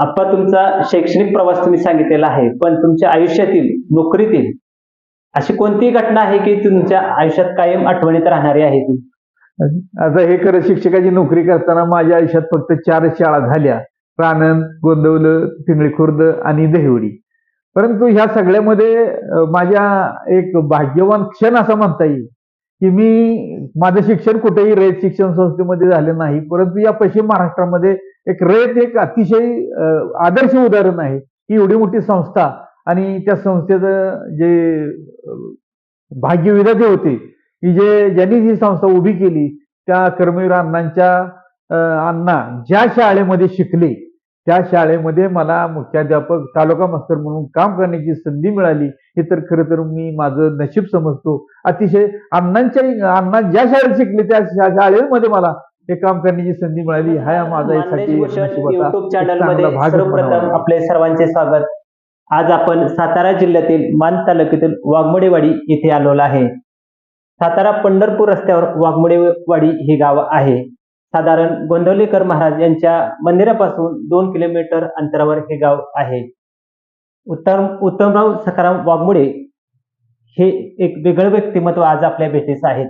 आप्पा तुमचा शैक्षणिक प्रवास तुम्ही सांगितलेला आहे पण तुमच्या आयुष्यातील नोकरीतील अशी कोणती घटना आहे की तुमच्या आयुष्यात कायम आठवणीत राहणारी आहे ती? आता हे खरं शिक्षकाची नोकरी करताना माझ्या आयुष्यात फक्त चार शाळा झाल्या. प्राणंद गोंदवलं पिंगळी खुर्द आणि दहिवडी. परंतु ह्या सगळ्यामध्ये माझ्या एक भाग्यवान क्षण असा म्हणता येईल. की मी माझं शिक्षण कुठेही रयत शिक्षण संस्थेमध्ये झालं नाही परंतु या पश्चिम महाराष्ट्रामध्ये एक रयत एक अतिशय आदर्श उदाहरण आहे. ही एवढी मोठी संस्था आणि त्या संस्थेचं जे भाग्यविधाते होते की जे ज्यांनी ही संस्था उभी केली त्या कर्मवीर अण्णांच्या अण्णा ज्या शाळेमध्ये शिकले त्या शाळेमध्ये मला मुख्याध्यापक तालुका मास्तर म्हणून काम करण्याची संधी मिळाली. हे तर खरं तर मी माझं नशीब समजतो. अतिशय अण्णांच्या अण्णा ज्या शाळेत शिकले त्या शाळेमध्ये मला हे काम करण्याची संधी मिळाली. हा माझा युट्यूब चॅनलमध्ये सर्वप्रथम. आपले सर्वांचे स्वागत. आज आपण सातारा जिल्ह्यातील मान तालुक्यातील वाघमोडेवाडी येथे आलेलो आहे. सातारा पंढरपूर रस्त्यावर वाघमोडेवाडी हे गाव आहे. साधारण गोंदवलेकर महाराज यांच्या मंदिरापासून दोन किलोमीटर अंतरावर हे गाव आहे. उत्तम उत्तमराव सखाराम वाघमुळे हे एक वेगळं व्यक्तिमत्व आज आपल्या भेटीस आहेत.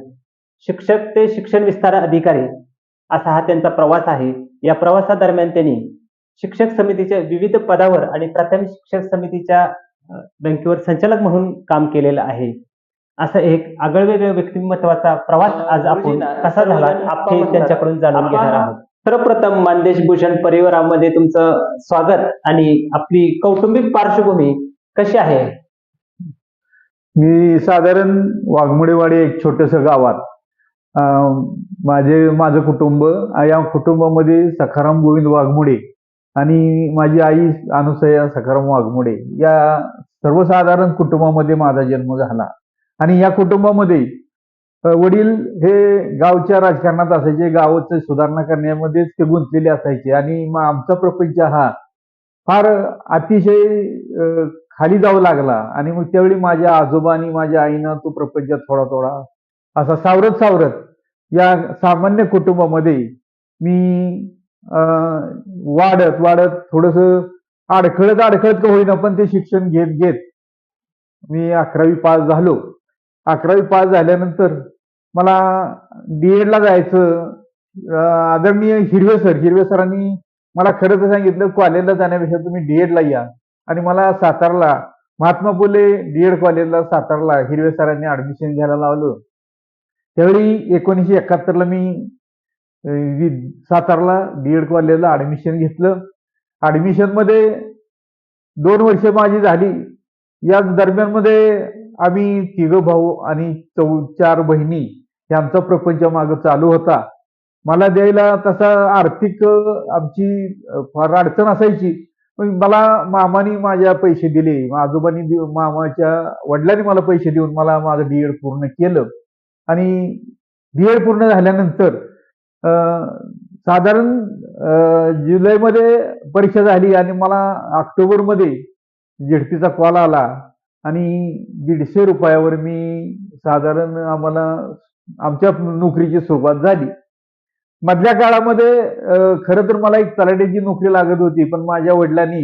शिक्षक ते शिक्षण विस्तार अधिकारी असा हा त्यांचा प्रवास आहे. या प्रवासादरम्यान त्यांनी शिक्षक समितीच्या विविध पदावर आणि प्राथमिक शिक्षक समितीच्या बँकेवर संचालक म्हणून काम केलेलं आहे. असं एक आगळवेगळ्या व्यक्तिमत्वाचा प्रवास आज आपण कसा झाला हे त्यांच्याकडून जाणून घेणार आहोत. सर्वप्रथम मानदेश भूषण परिवारामध्ये तुमचं स्वागत आणि आपली कौटुंबिक पार्श्वभूमी कशी आहे? मी साधारण वाघमोडेवाडी एक छोटस गावात माझे माझं कुटुंब या कुटुंबामध्ये सखाराम गोविंद वाघमोडे आणि माझी आई अनुसया सखाराम वाघमोडे या सर्वसाधारण कुटुंबामध्ये माझा जन्म झाला. आणि या कुटुंबामध्ये वडील हे गावच्या राजकारणात असायचे गावाचं सुधारणा करण्यामध्येच ते गुंतलेले असायचे. आणि मग आमचा प्रपंच हा फार अतिशय खाली जाऊ लागला. आणि मग त्यावेळी माझ्या आजोबा आणि माझ्या आईनं तो प्रपंच थोडा थोडा असा सावरत सावरत या सामान्य कुटुंबामध्ये मी वाढत वाढत थोडस अडखळत अडखळत का होईना पण ते शिक्षण घेत घेत मी अकरावी पास झालो. अकरावी पास झाल्यानंतर मला डीएडला जायचं. आदरणीय हिरवे सर हिरवे सरांनी मला खरं तर सांगितलं कॉलेजला जाण्यापेक्षा तुम्ही डीएडला या. आणि मला सातारला महात्मा फुले डीएड कॉलेजला सातारला हिरवे सरांनी ऍडमिशन घ्यायला लावलं. त्यावेळी एकोणीसशे एकाहत्तरला मी सातारला डी सातारला डीएड कॉलेजला ऍडमिशन घेतलं. ऍडमिशनमध्ये दोन वर्ष माझी झाली. याच दरम्यानमध्ये आम्ही तिघ भाऊ आणि चौ चार बहिणी यांचा आमचा प्रपंच माग चालू होता. मला द्यायला तसा आर्थिक आमची फार अडचण असायची. पण मला मामानी माझ्या पैसे दिले. आजोबांनी मामाच्या वडिलांनी मला पैसे देऊन मला माझं डीएड पूर्ण केलं. आणि डीएड पूर्ण झाल्यानंतर साधारण जुलैमध्ये परीक्षा झाली आणि मला ऑक्टोबरमध्ये झेडपीचा कॉल आला. आणि दीडशे रुपयावर मी साधारण आम्हाला आमच्या नोकरीची सुरुवात झाली. मधल्या काळामध्ये खरं तर मला एक तलाट्याची नोकरी लागत होती पण माझ्या वडिलांनी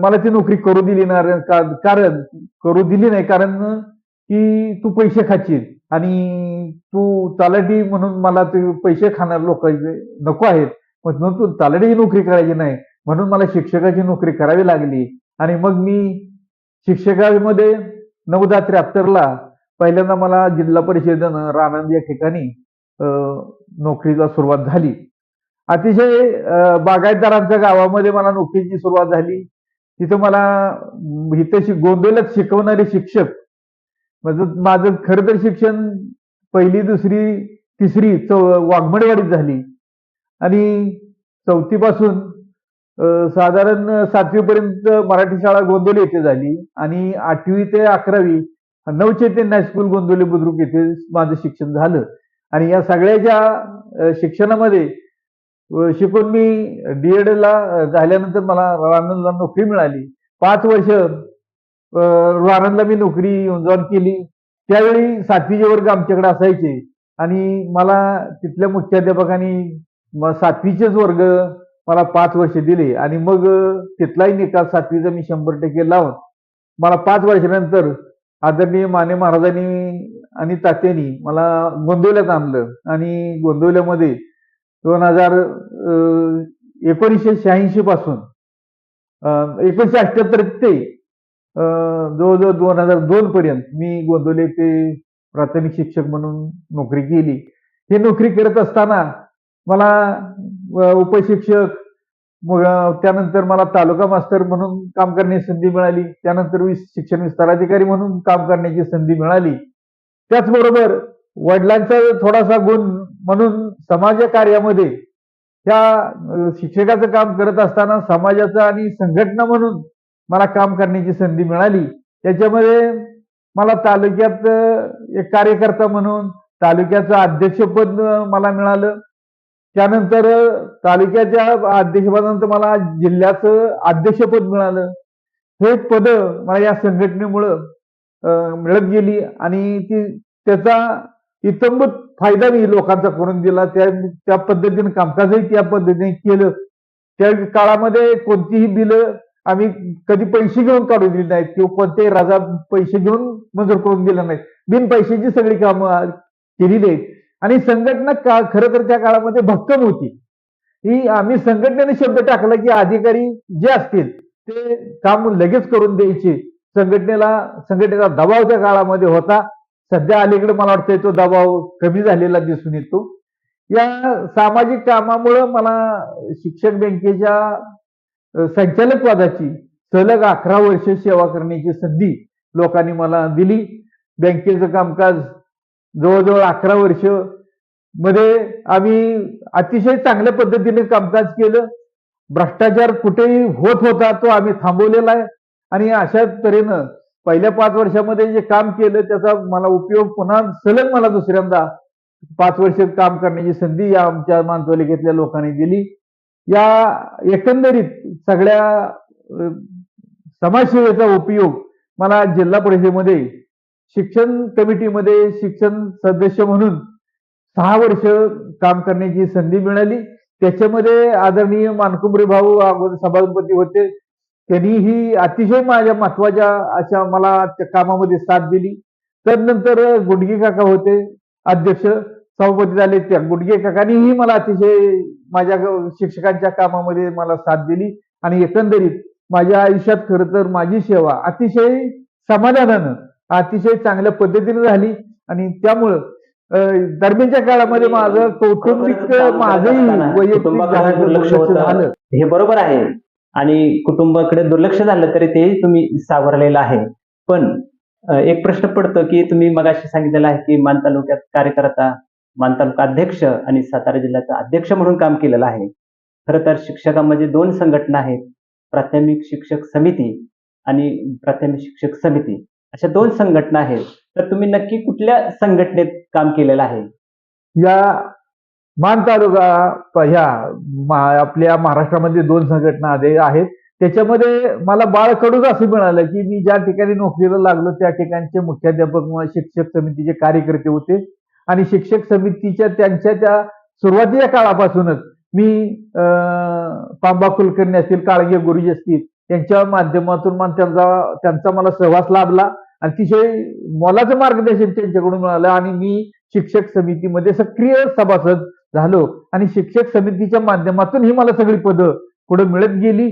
मला ती नोकरी करू दिली नाही कारण करू दिली नाही कारण की तू पैसे खाशील आणि तू तलाठी म्हणून मला ते पैसे खाणार लोक नको आहेत. म्हणून तू तलाठीची नोकरी करायची नाही म्हणून मला शिक्षकाची नोकरी करावी लागली. आणि मग मी शिक्षकामध्ये नऊदा त्र्याहत्तरला पहिल्यांदा मला जिल्हा परिषदेनं रानंद या ठिकाणी नोकरीला सुरुवात झाली. अतिशय बागायतदारांच्या गावामध्ये मला नोकरीची सुरुवात झाली. तिथं मला हितशी इथं शिकवणारे शिक्षक माझं माझं खरं तर शिक्षण पहिली दुसरी तिसरी चौ वाघमडेवाडीत झाली. आणि चौथीपासून साधारण सातवीपर्यंत मराठी शाळा गोंदवली येथे झाली आणि आठवी ते अकरावी नवचैतन्य हायस्कूल गोंदवली बुद्रुक येथे माझं शिक्षण झालं. आणि या सगळ्याच्या शिक्षणामध्ये शिकून मी डीएड ला झाल्यानंतर मला रानंदला नोकरी मिळाली. पाच वर्ष रानंदला मी नोकरी जॉईन केली. त्यावेळी सातवीचे वर्ग आमच्याकडे असायचे. आणि मला तिथल्या मुख्याध्यापकांनी सातवीचेच वर्ग मला पाच वर्ष दिली आणि मग तिथलाही निकाल सातवीचा मी शंभर टक्के लावून मला पाच वर्षानंतर आदरणीय माने महाराजांनी आणि तात्यांनी मला गोंदवल्यात आणलं. आणि गोंदवल्यामध्ये दोन हजार एकोणीसशे शहाऐंशी पासून एकोणीसशे अठ्ठ्याहत्तर ते जवळजवळ दोन हजार दोन पर्यंत मी गोंदवले ते प्राथमिक शिक्षक म्हणून नोकरी केली. ही नोकरी करत असताना मला उपशिक्षक त्यानंतर मला तालुका मास्तर म्हणून काम करण्याची संधी मिळाली. त्यानंतर शिक्षण शिक्षण विस्ताराधिकारी म्हणून काम करण्याची संधी मिळाली. त्याचबरोबर वडिलांचा थोडासा गुण म्हणून समाज कार्यामध्ये त्या शिक्षकाचं काम करत असताना समाजाचं आणि संघटना म्हणून मला काम करण्याची संधी मिळाली. त्याच्यामध्ये मला तालुक्यात एक कार्यकर्ता म्हणून तालुक्याचं अध्यक्षपद मला मिळालं. त्यानंतर तालुक्याच्या अध्यक्षपदानंतर मला जिल्ह्याचं अध्यक्षपद मिळालं. हे पद मला या संघटनेमुळं मिळत गेली आणि ती त्याचा इतंबत फायदा मी लोकांचा करून दिला. त्या त्या पद्धतीने कामकाजही त्या पद्धतीने केलं. त्या काळामध्ये कोणतीही बिलं आम्ही कधी पैसे घेऊन काढून दिली नाहीत किंवा कोणत्याही राजा पैसे घेऊन मंजूर करून दिलं नाही बिन पैशाची सगळी कामं केलेली आहेत आणि संघटना का खरं तर त्या काळामध्ये भक्कम होती. ही आम्ही संघटनेने शब्द टाकला की अधिकारी जे असतील ते काम लगेच करून द्यायचे. संघटनेला संघटनेचा दबाव त्या काळामध्ये होता. सध्या अलीकडे मला वाटतंय तो दबाव कमी झालेला दिसून येतो. या सामाजिक कामामुळं मला शिक्षक बँकेच्या संचालक पदाची सलग अकरा वर्ष सेवा करण्याची संधी लोकांनी मला दिली. बँकेचं कामकाज जवळजवळ अकरा वर्ष मध्ये आम्ही अतिशय चांगल्या पद्धतीने कामकाज केलं. भ्रष्टाचार कुठेही होत होता तो आम्ही थांबवलेला आहे. आणि अशा तऱ्हेनं पहिल्या पाच वर्षामध्ये जे काम केलं त्याचा मला उपयोग पुन्हा सलग मला दुसऱ्यांदा पाच वर्ष काम करण्याची संधी या आमच्या मानपालिकेतल्या लोकांनी दिली. या एकंदरीत सगळ्या समाजसेवेचा उपयोग मला जिल्हा परिषदेमध्ये शिक्षण कमिटीमध्ये शिक्षण सदस्य म्हणून सहा वर्ष काम करण्याची संधी मिळाली. त्याच्यामध्ये आदरणीय मानकुंबरे भाऊ अगोदर सभापती होते. त्यांनी ही अतिशय माझ्या महत्त्वाच्या अशा मला त्या कामामध्ये साथ दिली. त्यानंतर गुडगे काका होते अध्यक्ष सभापती झाले त्या गुडगे काकांनीही मला अतिशय माझ्या शिक्षकांच्या कामामध्ये मला साथ दिली. आणि एकंदरीत माझ्या आयुष्यात खरं तर माझी सेवा अतिशय समाधानानं अतिशय चांगल्या पद्धतीने झाली. आणि त्यामुळं दरम्यानच्या काळामध्ये माझं कौटुंबिक माझंही कुटुंबाकडे. झालं. हे बरोबर आहे. आणि कुटुंबाकडे दुर्लक्ष झालं तरी ते तुम्ही सावरलेलं आहे. पण एक प्रश्न पडतो की तुम्ही मगाशी सांगितलेलं आहे की मान तालुक्यात कार्यकर्ता मान तालुका अध्यक्ष आणि सातारा जिल्ह्याचा अध्यक्ष म्हणून काम केलेलं आहे. खरं तर शिक्षकांमध्ये दोन संघटना आहेत. प्राथमिक शिक्षक समिती आणि प्राथमिक शिक्षक समिती. अशा दोन संघटना आहेत. तर तुम्ही नक्की कुठल्या संघटनेत काम केलेलं आहे? या मान तालुका ह्या मा- आपल्या महाराष्ट्रामध्ये दोन संघटना आहेत. त्याच्यामध्ये मला बाळ कडूच असं मिळालं की मी ज्या ठिकाणी नोकरीला लागलो त्या ठिकाणचे मुख्याध्यापक शिक्षक समितीचे कार्यकर्ते होते. आणि शिक्षक समितीच्या त्यांच्या त्या सुरुवातीच्या काळापासूनच मी अं, पांबा कुलकर्णी असतील काळगे गुरुजी असतील त्यांच्या माध्यमातून मला त्यांचा त्यांचा मला सहवास लाभला. अतिशय मोलाचं मार्गदर्शन त्यांच्याकडून मिळालं आणि मी शिक्षक समितीमध्ये सक्रिय सभासद झालो. आणि शिक्षक समितीच्या माध्यमातून ही मला सगळी पदं पुढे मिळत गेली.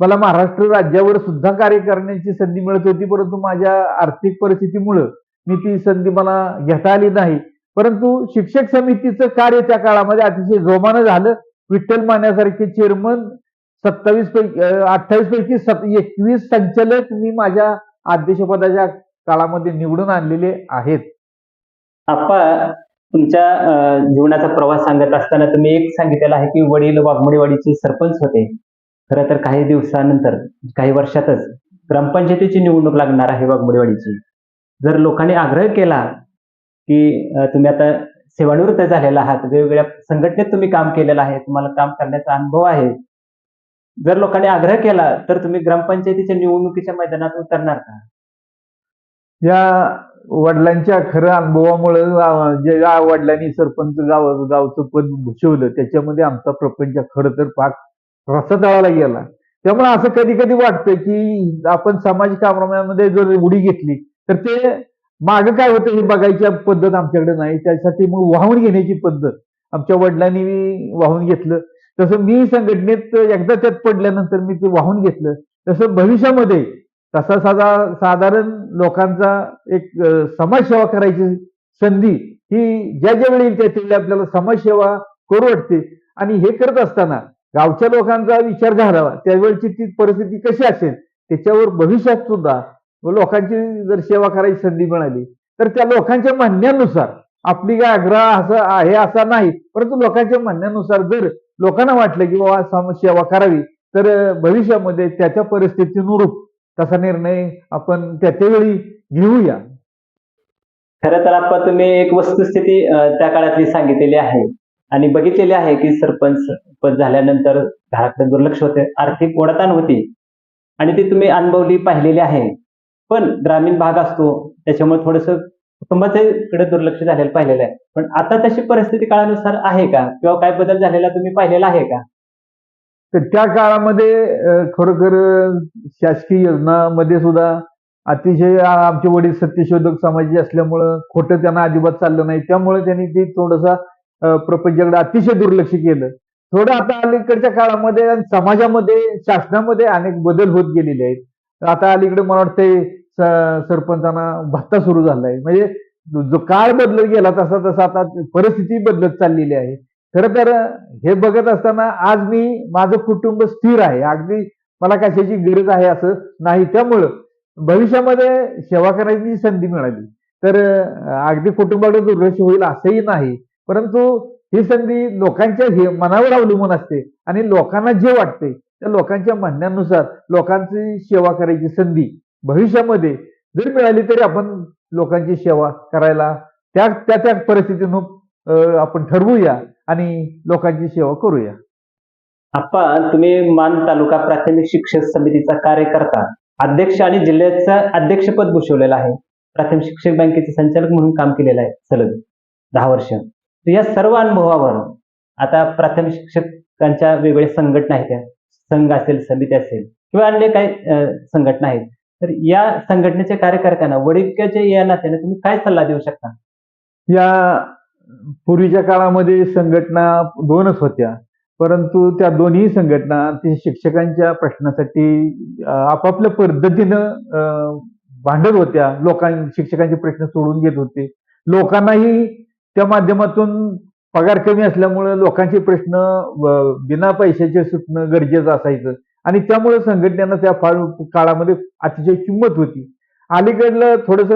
मला महाराष्ट्र राज्यावर सुद्धा कार्य करण्याची संधी मिळत होती परंतु माझ्या आर्थिक परिस्थितीमुळं मी ती संधी मला घेता आली नाही. परंतु शिक्षक समितीचं कार्य त्या काळामध्ये अतिशय जोमानं झालं. विठ्ठल मान्यासारखे चेअरमन सत्तावीस पैकी अठ्ठावीस पैकी सत एकवीस संचालक मी माझ्या अध्यक्षपदाच्या काळामध्ये निवडून आणलेले आहेत. आप्पा तुमच्या जीवनाचा प्रवास सांगत असताना तुम्ही एक सांगितलेलं आहे की वडील वाघमोडीवाडीचे सरपंच होते. खरं तर काही दिवसानंतर काही वर्षातच ग्रामपंचायतीची निवडणूक लागणार आहे वाघमोडीवाडीची. जर लोकांनी आग्रह केला की तुम्ही आता सेवानिवृत्त झालेला आहात वेगवेगळ्या संघटनेत तुम्ही काम केलेलं आहे तुम्हाला काम करण्याचा अनुभव आहे. जर लोकांनी आग्रह केला तर तुम्ही ग्रामपंचायतीच्या निवडणुकीच्या मैदानात उतरणार का? या वडिलांच्या खरं अनुभवामुळं जे या वडिलांनी सरपंच गाव गावचं पद भूषवलं त्याच्यामध्ये आमचा प्रपंच खरं तर पाक रस्ता गेला. त्यामुळे असं कधी कधी वाटतं की आपण सामाजिक कामामध्ये जर उडी घेतली तर ते मागं काय होतं हे बघायची पद्धत आमच्याकडे नाही. त्यासाठी मग वाहून घेण्याची पद्धत आमच्या वडिलांनी वाहून घेतलं. तसं मी संघटनेत एकदा त्यात पडल्यानंतर मी ते वाहून घेतलं. तसं भविष्यामध्ये तसा साधा साधारण लोकांचा एक समाजसेवा करायची संधी ही ज्या ज्या वेळी त्या त्यावेळी आपल्याला समाजसेवा करू वाटते. आणि हे करत असताना गावच्या लोकांचा विचार झाला त्यावेळची ती परिस्थिती कशी असेल त्याच्यावर भविष्यात सुद्धा लोकांची जर सेवा करायची संधी मिळाली तर त्या लोकांच्या म्हणण्यानुसार आपली काय आग्रह असं आहे असा नाही परंतु लोकांच्या म्हणण्यानुसार जर लोकांना वाटलं की बाबा सम- सेवा करावी तर भविष्यामध्ये त्याच्या परिस्थितीनुरूप तसा निर्णय आपण त्या त्यावेळी घेऊया. खरं तर आपण तुम्ही एक वस्तुस्थिती त्या काळातली सांगितलेली आहे. आणि बघितलेली आहे की सरपंच पद झाल्यानंतर घराकडे दुर्लक्ष होते आर्थिक ओढाताण होती. आणि ती तुम्ही अनुभवली पाहिलेली आहे. पण ग्रामीण भाग असतो त्याच्यामुळे थोडस कुटुंबाकडे दुर्लक्ष झालेलं पाहिलेलं आहे. पण आता तशी परिस्थिती काळानुसार आहे का? किंवा काय बदल झालेला तुम्ही पाहिलेला आहे का? तर त्या काळामध्ये खरोखर शासकीय योजनामध्ये सुद्धा अतिशय आमचे वडील सत्यशोधक समाजाचे असल्यामुळं खोटं त्यांना अजिबात चाललं नाही. त्यामुळे त्यांनी ते थोडंसं प्रपंचाकडे अतिशय दुर्लक्ष केलं. थोडं आता अलीकडच्या काळामध्ये आणि समाजामध्ये शासनामध्ये अनेक बदल होत गेलेले आहेत. आता अलीकडे मला वाटतंय सरपंचांना भत्ता सुरू झालाय. म्हणजे जो काळ बदलत गेला तसा तसा आता परिस्थिती बदलत चाललेली आहे. खरं तर हे बघत असताना आज मी माझं कुटुंब स्थिर आहे. अगदी मला कशाची गरज आहे असं नाही. त्यामुळं भविष्यामध्ये सेवा करायची संधी मिळाली. तर अगदी कुटुंबाकडे दुर्लक्ष होईल असंही नाही. परंतु ही संधी लोकांच्या हे मनावर अवलंबून असते आणि लोकांना जे वाटते त्या लोकांच्या म्हणण्यानुसार लोकांची सेवा करायची संधी भविष्यामध्ये जर मिळाली तरी आपण लोकांची सेवा करायला त्या त्या त्या परिस्थितीनं आपण ठरवूया. आणि लोकांची सेवा करूया. आपण तुम्ही मान तालुका प्राथमिक शिक्षक समितीचा कार्यकर्ता अध्यक्ष आणि जिल्ह्याचं अध्यक्षपद भूषवलेलं आहे. प्राथमिक शिक्षक बँकेचे संचालक म्हणून काम केलेलं आहे सलग दहा वर्ष. या सर्व अनुभवावर आता प्राथमिक शिक्षकांच्या वेगवेगळ्या संघटना आहेत त्या. संघ असेल समिती असेल किंवा अन्य काही संघटना आहेत. तर या संघटनेच्या कार्यकर्त्यांना वडीलच्या या नात्याने तुम्ही काय सल्ला देऊ शकता? या पूर्वीच्या काळामध्ये संघटना दोनच होत्या. परंतु त्या दोन्ही संघटना ते शिक्षकांच्या प्रश्नासाठी आपापल्या पद्धतीनं भांडत होत्या. लोकां शिक्षकांचे प्रश्न सोडून घेत होते. लोकांनाही त्या माध्यमातून पगार कमी असल्यामुळे लोकांचे प्रश्न बिना पैशाचे सुटणं गरजेचं असायचं. आणि त्यामुळे संघटनेनं त्या फार काळामध्ये अतिशय किंमत होती. अलीकडलं थोडस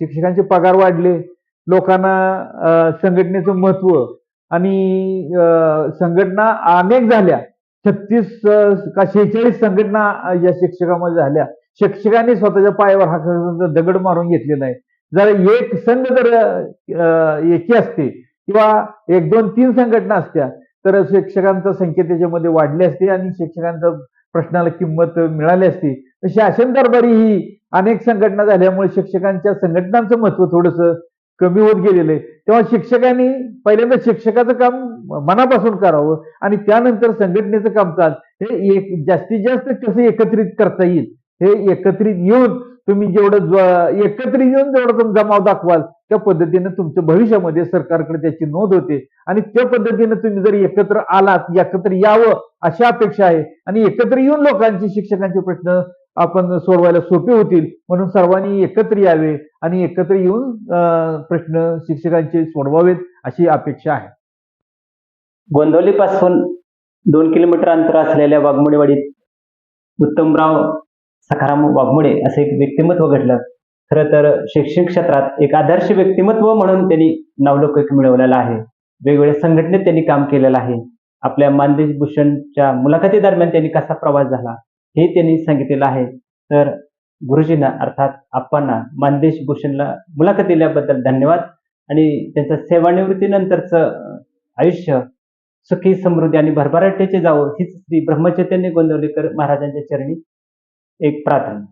शिक्षकांचे पगार वाढले. लोकांना संघटनेचं महत्त्व आणि अं, संघटना अनेक झाल्या. छत्तीस का शेहेचाळीस संघटना या शिक्षकामध्ये झाल्या. शिक्षकांनी स्वतःच्या पायावर हा दगड मारून घेतलेला आहे जर एक संघ जर एकी असते किंवा एक दोन तीन संघटना असत्या तर शिक्षकांचा संख्या त्याच्यामध्ये वाढली असते आणि शिक्षकांच्या प्रश्नाला किंमत मिळाली असती. शासन दरबारी ही अनेक संघटना झाल्यामुळे शिक्षकांच्या संघटनांचं महत्त्व थोडंसं कमी होत गेलेलं. आहे तेव्हा शिक्षकांनी पहिल्यांदा शिक्षकाचं काम मनापासून करावं आणि त्यानंतर संघटनेचं कामकाज हे एक जास्तीत जास्त कसं एकत्रित करता येईल? हे एकत्रित येऊन तुम्ही जेवढं एकत्रित येऊन जेवढं तुम्ही जमाव दाखवाल त्या पद्धतीने तुमचं भविष्यामध्ये सरकारकडे त्याची नोंद होते. आणि त्या पद्धतीने तुम्ही जर एकत्र आलात एकत्र यावं अशी अपेक्षा आहे आणि एकत्र येऊन लोकांचे शिक्षकांचे प्रश्न आपण सोडवायला सोपे होतील. म्हणून सर्वांनी एकत्र यावे आणि एकत्र येऊन प्रश्न शिक्षकांचे सोडवावेत अशी अपेक्षा आहे. गोंदवली पासून दोन किलोमीटर अंतर असलेल्या वाघमोडेवाडीत उत्तमराव सखाराम वाघमोडे असं एक व्यक्तिमत्व घडलं. खरं तर शैक्षणिक क्षेत्रात एक आदर्श व्यक्तिमत्व म्हणून त्यांनी नावलौकिक मिळवलेला आहे. वेगवेगळ्या संघटनेत त्यांनी काम केलेलं आहे. आपल्या मानदेश भूषणच्या मुलाखती दरम्यान त्यांनी कसा प्रवास झाला? हे त्यांनी सांगितलेलं आहे. तर गुरुजींना अर्थात आप्पांना मानदेश भूषणला मुलाखत दिल्याबद्दल धन्यवाद. आणि त्यांचं सेवानिवृत्तीनंतरचं आयुष्य सुखी समृद्धी आणि भरभराटीचे जावं हीच श्री ब्रह्मचैतन्य गोंदवलेकर महाराजांच्या चरणी एक प्रार्थना.